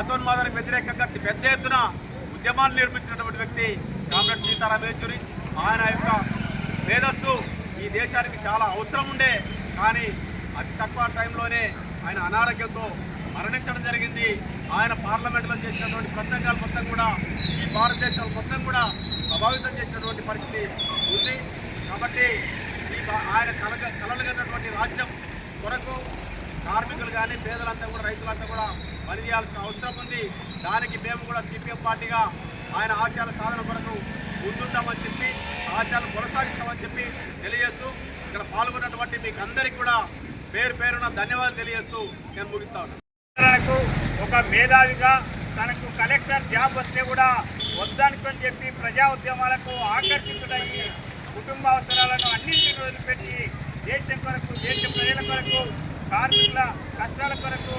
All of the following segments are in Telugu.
వ్యతిరేకంగా పెద్ద ఎత్తున ఉద్యమాలు నిర్మించినటువంటి వ్యక్తి కామ్రేడ్ సీతారాం యేచూరి. ఆయన యొక్క మేధస్సు ఈ దేశానికి చాలా అవసరం ఉండే. కానీ అతి తక్కువ టైంలోనే ఆయన అనారోగ్యంతో మరణించడం జరిగింది. ఆయన పార్లమెంట్లో చేసినటువంటి ప్రసంగాలు మొత్తం కూడా ఈ భారతదేశం మొత్తం కూడా ప్రభావితం చేసినటువంటి పరిస్థితి ఉంది కాబట్టి ఈ బా- ఆయన కలగ కలలుగన్నటువంటి రాజ్యం కొరకు కార్మికులు కానీ పేదలంతా కూడా రైతులంతా కూడా పనిచేయాల్సిన అవసరం ఉంది. దానికి మేము కూడా సిపిఎం పార్టీగా ఆయన ఆశయాల సాధన కొరకు ముందుంటామని చెప్పి ఆశయాలు కొనసాగిస్తామని చెప్పి తెలియజేస్తూ ఇక్కడ పాల్గొన్నటువంటి మీకు అందరికీ కూడా పేరు పేరున ధన్యవాదాలు తెలియజేస్తూ నేను ముగిస్తా ఉన్నాను. ఒక మేధావిగా తనకు కలెక్టర్ జాబ్ వస్తే కూడా వద్దనుకొని చెప్పి ప్రజా ఉద్యమాలకు ఆకర్షితుడయ్యి కుటుంబ అవసరాలను అన్నింటినీ వదిలిపెట్టి దేశం కొరకు దేశ ప్రజల కొరకు కార్మికుల కష్టాల కొరకు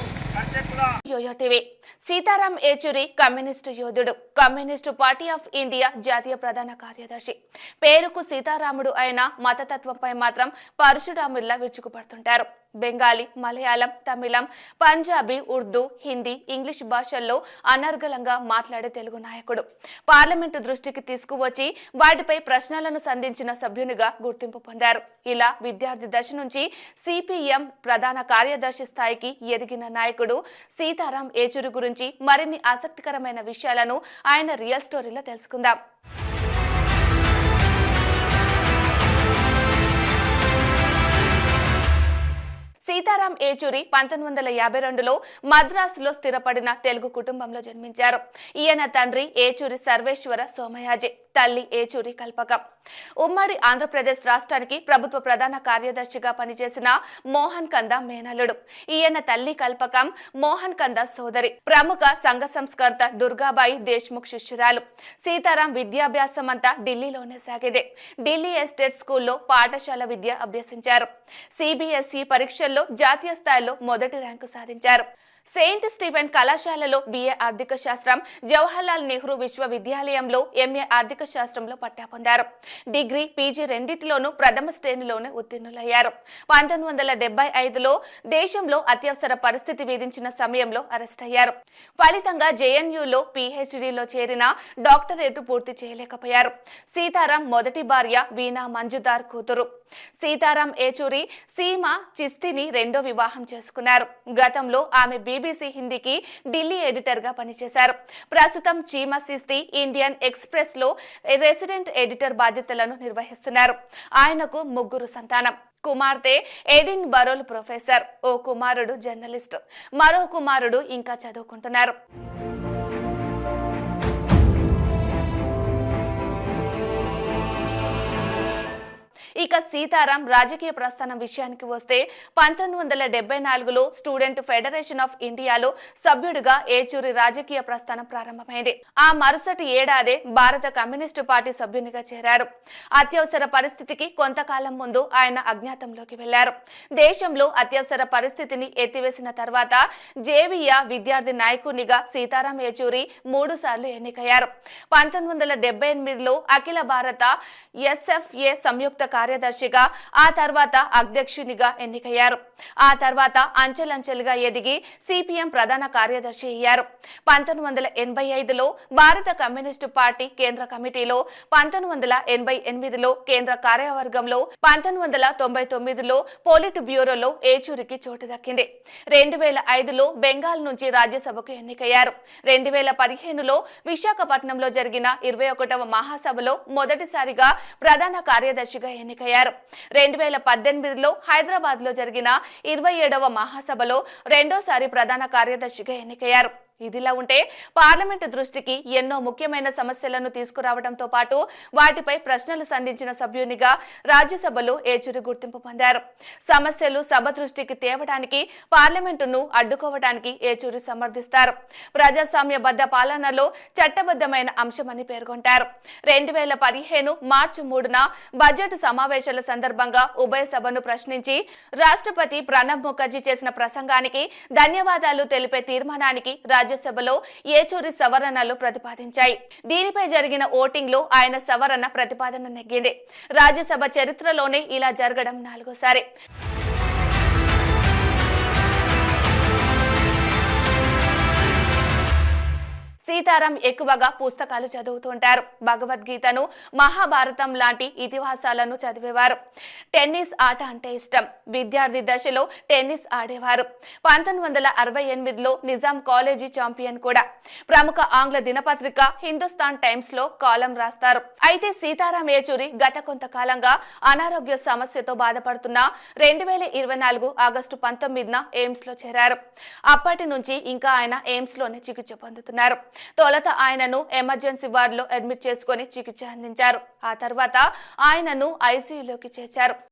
yoyo TV. Sitaram Yechury communist యోధుడు కమ్యూనిస్టు పార్టీ ఆఫ్ ఇండియా జాతీయ ప్రధాన కార్యదర్శి. పేరుకు సీతారాముడు అయిన మతతత్వంపై మాత్రం పరశురాముడిలా విరుచుకుపడుతుంటారు. బెంగాలీ మలయాళం తమిళం పంజాబీ ఉర్దూ హిందీ ఇంగ్లీష్ భాషల్లో అనర్గళంగా మాట్లాడే తెలుగు నాయకుడు. పార్లమెంటు దృష్టికి తీసుకువచ్చి వాటిపై ప్రశ్నలను సంధించిన సభ్యునిగా గుర్తింపు పొందారు. ఇలా విద్యార్థి దశ నుంచి సిపిఎం ప్రధాన కార్యదర్శి స్థాయికి ఎదిగిన నాయకుడు సీతారాం ఏచూరి గురించి మరిన్ని ఆసక్తికరమైన విషయాలను ఆయన రియల్ స్టోరీలో తెలుసుకుందాం. ఏచూరి పంతొమ్మిది వందల యాభై రెండులో మద్రాసులో స్థిరపడిన తెలుగు కుటుంబంలో జన్మించారు. ఈయన తండ్రి ఏచూరి సర్వేశ్వర సోమయాజి తల్లి ఏచూరి కల్పకం. ఉమ్మడి ఆంధ్రప్రదేశ్ రాష్ట్రానికి ప్రభుత్వ ప్రధాన కార్యదర్శిగా పనిచేసిన మోహన్ కంద మేనల్లుడు. ఈయన తల్లి కల్పకం మోహన్ కంద సోదరి ప్రముఖ సంఘ సంస్కర్త దుర్గాబాయి దేశ్ముఖ్ శిష్యురాలు. సీతారాం విద్యాభ్యాసం అంతా ఢిల్లీలోనే సాగింది. ఢిల్లీ ఎస్టేట్ స్కూల్లో పాఠశాల విద్య అభ్యసించారు. సిబిఎస్ఈ పరీక్షల్లో జాతీయ స్థాయిలో మొదటి ర్యాంకు సాధించారు. సెయింట్ స్టీఫెన్ కళాశాలలో బిఏ ఆర్థిక శాస్త్రం జవహర్లాల్ నెహ్రూ విశ్వవిద్యాలయంలో ఎంఏ ఆర్థిక శాస్త్రంలో పట్టా పొందారు. డిగ్రీ పీజీ రెండింటిలోనూ ప్రథమ శ్రేణిలోనే ఉత్తీర్ణులయ్యారు. పంతొమ్మిది వందల డెబ్బై ఐదులో దేశంలో అత్యవసర పరిస్థితి విధించిన సమయంలో అరెస్ట్ అయ్యారు. ఫలితంగా జేఎన్యూలో పీహెచ్డీలో చేరిన డాక్టరేట్ పూర్తి చేయలేకపోయారు. సీతారాం మొదటి భార్య వీణా మంజుదార్ కూతురు. సీతారాం ఏచూరి సీమ చిస్తిని రెండో వివాహం చేసుకున్నారు. గతంలో ఆమె బీబీసీ హిందీకి ఢిల్లీ ఎడిటర్గా పనిచేశారు. ప్రస్తుతం చీమ సిస్తి ఇండియన్ ఎక్స్ప్రెస్లో రెసిడెంట్ ఎడిటర్ బాధ్యతలను నిర్వహిస్తున్నారు. ఆయనకు ముగ్గురు సంతానం. కుమార్తె ఎడిన్ బరోల్ ప్రొఫెసర్. ఓ కుమారుడు జర్నలిస్ట్. మరో కుమారుడు ఇంకా చదువుకుంటున్నారు. ఇక సీతారాం రాజకీయ ప్రస్థానం విషయానికి వస్తే పంతొమ్మిది వందల డెబ్బై నాలుగులో స్టూడెంట్ ఫెడరేషన్ ఆఫ్ ఇండియాలో సభ్యుడిగా ఏచూరి రాజకీయ ప్రస్థానం ప్రారంభమైంది. ఆ మరుసటి ఏడాదే భారత కమ్యూనిస్టు పార్టీ సభ్యునిగా చేరారు. అత్యవసర పరిస్థితికి కొంతకాలం ముందు ఆయన అజ్ఞాతంలోకి వెళ్ళారు. దేశంలో అత్యవసర పరిస్థితిని ఎత్తివేసిన తర్వాత జేవీయ విద్యార్థి నాయకునిగా సీతారాం ఏచూరి మూడు సార్లు ఎన్నికయ్యారు. పంతొమ్మిది వందల ఎనిమిదిలో అఖిల భారత ఎస్ఎఫ్ఏ సంయుక్త కార్యదర్శిగా ఆ తర్వాత అధ్యక్షునిగా ఎన్నికయ్యారు. ఆ తర్వాత అంచెలంచెలుగా ఎదిగి సిపిఎం ప్రధాన కార్యదర్శి అయ్యారు. పంతొమ్మిది వందల ఎనభై ఐదులో భారత కమ్యూనిస్టు పార్టీ కేంద్ర కమిటీలో పంతొమ్మిది వందల ఎనభై ఎనిమిదిలో కేంద్ర కార్యవర్గంలో పంతొమ్మిది వందల తొంభై తొమ్మిదిలో పోలిట్ బ్యూరోలో ఏచూరికి చోటు దక్కింది. రెండు వేల ఐదులో బెంగాల్ నుంచి రాజ్యసభకు ఎన్నికయ్యారు. రెండు వేల పదిహేనులో విశాఖపట్నంలో జరిగిన ఇరవై ఒకటవ మహాసభలో మొదటిసారిగా ప్రధాన కార్యదర్శిగా ఎన్నిక ఎన్నికయ్యారు. రెండు వేల పద్దెనిమిదిలో హైదరాబాద్లో జరిగిన ఇరవై ఏడవ మహాసభలో రెండోసారి ప్రధాన కార్యదర్శిగా ఎన్నికయ్యారు. ఇదిలా ఉంటే పార్లమెంటు దృష్టికి ఎన్నో ముఖ్యమైన సమస్యలను తీసుకురావడంతో పాటు వాటిపై ప్రశ్నలు సంధించిన సభ్యునిగా రాజ్యసభలో ఏచూరి గుర్తింపు పొందారు. సమస్యలు సభ దృష్టికి తేవడానికి పార్లమెంటును అడ్డుకోవడానికి ఏచూరి సమర్థిస్తారు. ప్రజాస్వామ్యబద్ధ పాలనలో చట్టబద్ధమైన అంశమని పేర్కొంటారు. రెండు వేల పదిహేను మార్చి మూడున బడ్జెట్ సమావేశాల సందర్భంగా ఉభయ సభను ప్రశ్నించి రాష్ట్రపతి ప్రణబ్ ముఖర్జీ చేసిన ప్రసంగానికి ధన్యవాదాలు తెలిపే తీర్మానానికి రాజ్యసభలో ఏచూరి సవరణలు ప్రతిపాదించాయి. దీనిపై జరిగిన ఓటింగ్లో ఆయన సవరణ ప్రతిపాదన నెగ్గింది. రాజ్యసభ చరిత్రలోనే ఇలా జరగడం నాలుగోసారి. సీతారాం ఎక్కువగా పుస్తకాలు చదువుతుంటారు. భగవద్గీతను మహాభారతం లాంటి ఇతిహాసాలను చదివేవారు. టెన్నిస్ ఆట అంటే ఇష్టం. విద్యార్థి దశలో టెన్నిస్ ఆడేవారు. పంతొమ్మిది వందల అరవై ఎనిమిదిలో నిజాం కాలేజీ ఛాంపియన్ కూడా. ప్రముఖ ఆంగ్ల దినపత్రిక హిందుస్థాన్ టైమ్స్లో కాలం రాస్తారు. అయితే సీతారాం ఏచూరి గత కొంతకాలంగా అనారోగ్య సమస్యతో బాధపడుతున్న రెండు వేల ఇరవై నాలుగు ఆగస్టు పంతొమ్మిదిన ఎయిమ్స్లో చేరారు. అప్పటి నుంచి ఇంకా ఆయన ఎయిమ్స్లోనే చికిత్స పొందుతున్నారు. తొలత ఆయనను ఎమర్జెన్సీ వార్డులో అడ్మిట్ చేసుకుని చికిత్స అందించారు. ఆ తర్వాత ఆయనను ఐసీయూలోకి చేర్చారు.